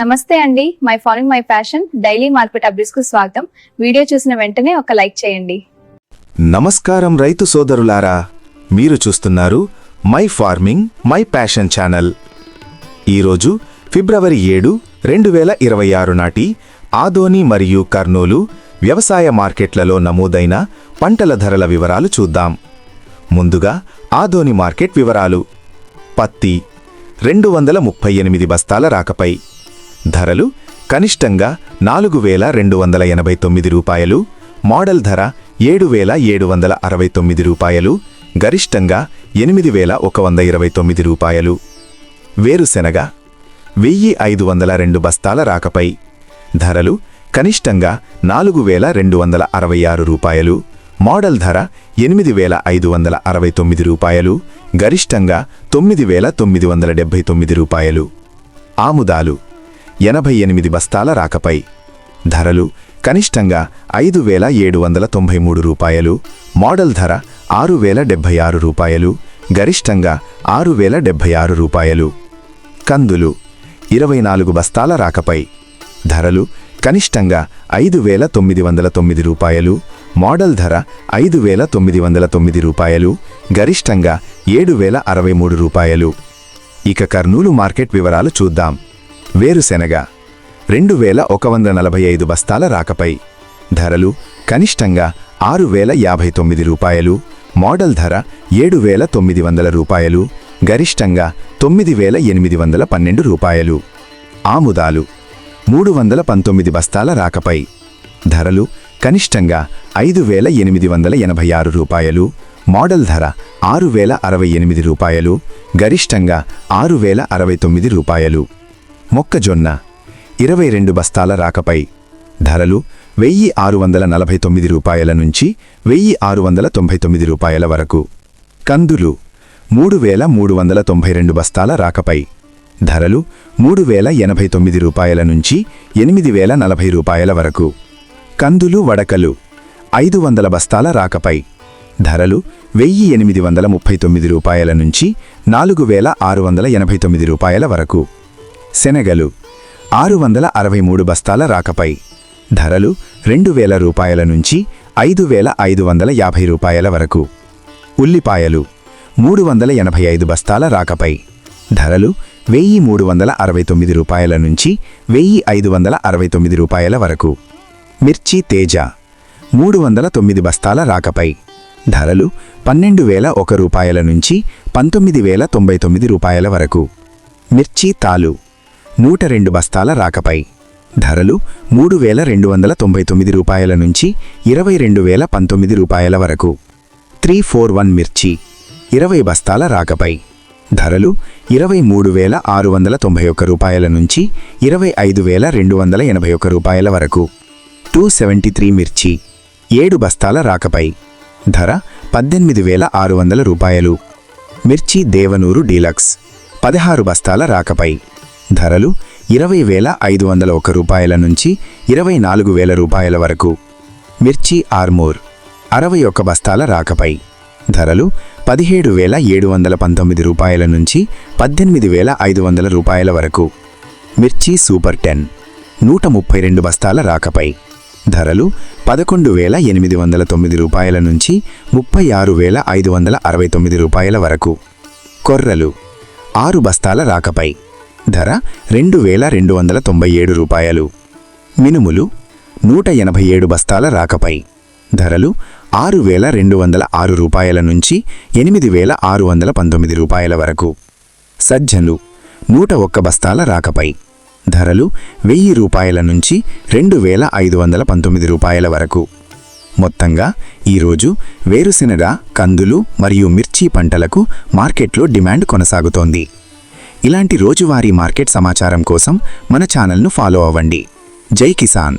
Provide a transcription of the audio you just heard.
నమస్తే అండి. My following my passion daily market అప్డేట్స్కు స్వాగతం. వీడియో చూసిన వెంటనే ఒక లైక్ చేయండి. నమస్కారం రైతు సోదరులారా. మీరు చూస్తున్నారు my farming my passion channel. ఈరోజు ఫిబ్రవరి ఏడు రెండు వేల ఇరవై ఆరు నాటి ఆదోని మరియు కర్నూలు వ్యవసాయ మార్కెట్లలో నమోదైన పంటల ధరల వివరాలు చూద్దాం. ముందుగా ఆదోని మార్కెట్ వివరాలు. పత్తి రెండు వందల ముప్పై ఎనిమిది బస్తాల రాకపై. ధరలు కనిష్టంగా నాలుగు వేల రెండు వందల ఎనభై తొమ్మిది రూపాయలు మోడల్ ధర ఏడు వేల ఏడు వందల అరవై తొమ్మిది రూపాయలు గరిష్టంగా ఎనిమిది వేల ఒక వంద ఇరవై తొమ్మిది రూపాయలు. వేరుశెనగ వెయ్యి ఐదు వందల రెండు బస్తాల రాకపై. ధరలు కనిష్టంగా నాలుగు వేల రెండు వందల అరవై ఆరు రూపాయలు మోడల్ ధర ఎనిమిది వేల ఐదు వందల అరవై తొమ్మిది రూపాయలు గరిష్టంగా తొమ్మిది వేల తొమ్మిది వందల డెబ్బై తొమ్మిది రూపాయలు. ఆముదాలు ఎనభై ఎనిమిది బస్తాల రాకపై. ధరలు కనిష్టంగా ఐదు వేల ఏడు వందల తొంభై మూడు రూపాయలు మోడల్ ధర ఆరు వేల డెబ్భై ఆరు రూపాయలు గరిష్టంగా ఆరు వేల డెబ్భై ఆరు రూపాయలు. కందులు ఇరవై నాలుగు బస్తాల రాకపై. ధరలు కనిష్టంగా ఐదు వేల తొమ్మిది వందల తొమ్మిది రూపాయలు మోడల్ ధర ఐదు వేల తొమ్మిది వందల తొమ్మిది రూపాయలు గరిష్టంగా ఏడు వేల అరవై మూడు రూపాయలు. ఇక కర్నూలు మార్కెట్ వివరాలు చూద్దాం. వేరుశెనగ. రెండు వేల ఒక వంద నలభై ఐదు బస్తాల రాకపై. ధరలు కనిష్టంగా ఆరు వేల యాభై తొమ్మిది రూపాయలు. మోడల్ ధర ఏడు వేల తొమ్మిది వందల రూపాయలు. గరిష్టంగా తొమ్మిది వేల ఎనిమిది వందల పన్నెండు రూపాయలు. ఆముదాలు మూడు వందల పంతొమ్మిది బస్తాల రాకపై. ధరలు కనిష్టంగా ఐదు వేల ఎనిమిది వందల ఎనభై ఆరు రూపాయలు. మోడల్ ధర ఆరు వేల అరవై ఎనిమిది రూపాయలు. గరిష్టంగా ఆరు వేల అరవై తొమ్మిది రూపాయలు. మొక్కజొన్న ఇరవై రెండు బస్తాల రాకపై ధరలు వెయ్యి ఆరు వందల నలభై తొమ్మిది రూపాయల నుంచి వెయ్యి ఆరు వందల తొంభై తొమ్మిది రూపాయల వరకు. కందులు మూడు వేల మూడు వందల తొంభై రెండు బస్తాల రాకపై ధరలు మూడు వేల ఎనభై తొమ్మిది రూపాయల నుంచి ఎనిమిది వేల నలభై రూపాయల వరకు. కందులు వడకలు ఐదు వందల బస్తాల రాకపై ధరలు వెయ్యి ఎనిమిది వందల ముప్పై తొమ్మిది రూపాయల నుంచి నాలుగు వేల ఆరు వందల ఎనభై తొమ్మిది రూపాయల వరకు. శనగలు ఆరు వందల అరవై మూడు బస్తాల రాకపై. ధరలు రెండు వేల రూపాయల నుంచి ఐదు వేల ఐదు వందల యాభై రూపాయల వరకు. ఉల్లిపాయలు మూడు వందల ఎనభై ఐదు బస్తాల రాకపై. ధరలు వెయ్యి మూడు వందల అరవై తొమ్మిది రూపాయల నుంచి వెయ్యి ఐదు వందల అరవై తొమ్మిది రూపాయల వరకు. మిర్చి తేజ మూడు వందల తొమ్మిది బస్తాల రాకపై. ధరలు పన్నెండు వేల ఒక రూపాయల నుంచి పంతొమ్మిది వేల తొంభై తొమ్మిది రూపాయల వరకు. మిర్చి తాలు నూట రెండు బస్తాల రాకపై. ధరలు మూడు వేల రెండు వందల తొంభై తొమ్మిది రూపాయల నుంచి ఇరవై రెండు వేల పంతొమ్మిది రూపాయల వరకు. త్రీ ఫోర్ వన్ మిర్చి ఇరవై బస్తాల రాకపై. ధరలు ఇరవై మూడు వేల ఆరు వందల తొంభై ఒక్క రూపాయల నుంచి ఇరవై ఐదు వేల రెండు వందల ఎనభై ఒక్క రూపాయల వరకు. టూ సెవెంటీ త్రీ మిర్చి ఏడు బస్తాల రాకపై. ధర పద్దెనిమిది వేల ఆరు వందల రూపాయలు. మిర్చి దేవనూరు డీలక్స్ పదహారు బస్తాల రాకపై. ధరలు ఇరవై వేల ఐదు వందల ఒక రూపాయల నుంచి ఇరవై నాలుగు వేల రూపాయల వరకు. మిర్చి ఆర్మోర్ అరవై ఒక బస్తాల రాకపై. ధరలు పదిహేడు వేల ఏడు వందల పంతొమ్మిది రూపాయల నుంచి పద్దెనిమిది వేల ఐదు వందల రూపాయల వరకు. మిర్చి సూపర్ టెన్ నూట ముప్పై రెండు బస్తాల రాకపై. ధరలు పదకొండు వేల ఎనిమిది వందల తొమ్మిది రూపాయల నుంచి ముప్పై ఆరు వేల ఐదు వందల అరవై తొమ్మిది రూపాయల వరకు. కొర్రలు ఆరు బస్తాల రాకపై. ధర రెండు వేల రెండు వందల తొంభై ఏడు రూపాయలు. మినుములు నూట ఎనభై ఏడు బస్తాల రాకపై. ధరలు ఆరు వేల రెండు వందల ఆరు రూపాయల నుంచి ఎనిమిది వేల ఆరు వందల పంతొమ్మిది రూపాయల వరకు. సజ్జలు నూట ఒక్క బస్తాల రాకపై. ధరలు వెయ్యి రూపాయల నుంచి రెండు వేల ఐదు వందల పంతొమ్మిది రూపాయల వరకు. మొత్తంగా ఈరోజు వేరుశెనగ కందులు మరియు మిర్చి పంటలకు మార్కెట్లో డిమాండ్ కొనసాగుతోంది. ఇలాంటి రోజువారీ మార్కెట్ సమాచారం కోసం మన ఛానల్ను ఫాలో అవ్వండి. జై కిసాన్.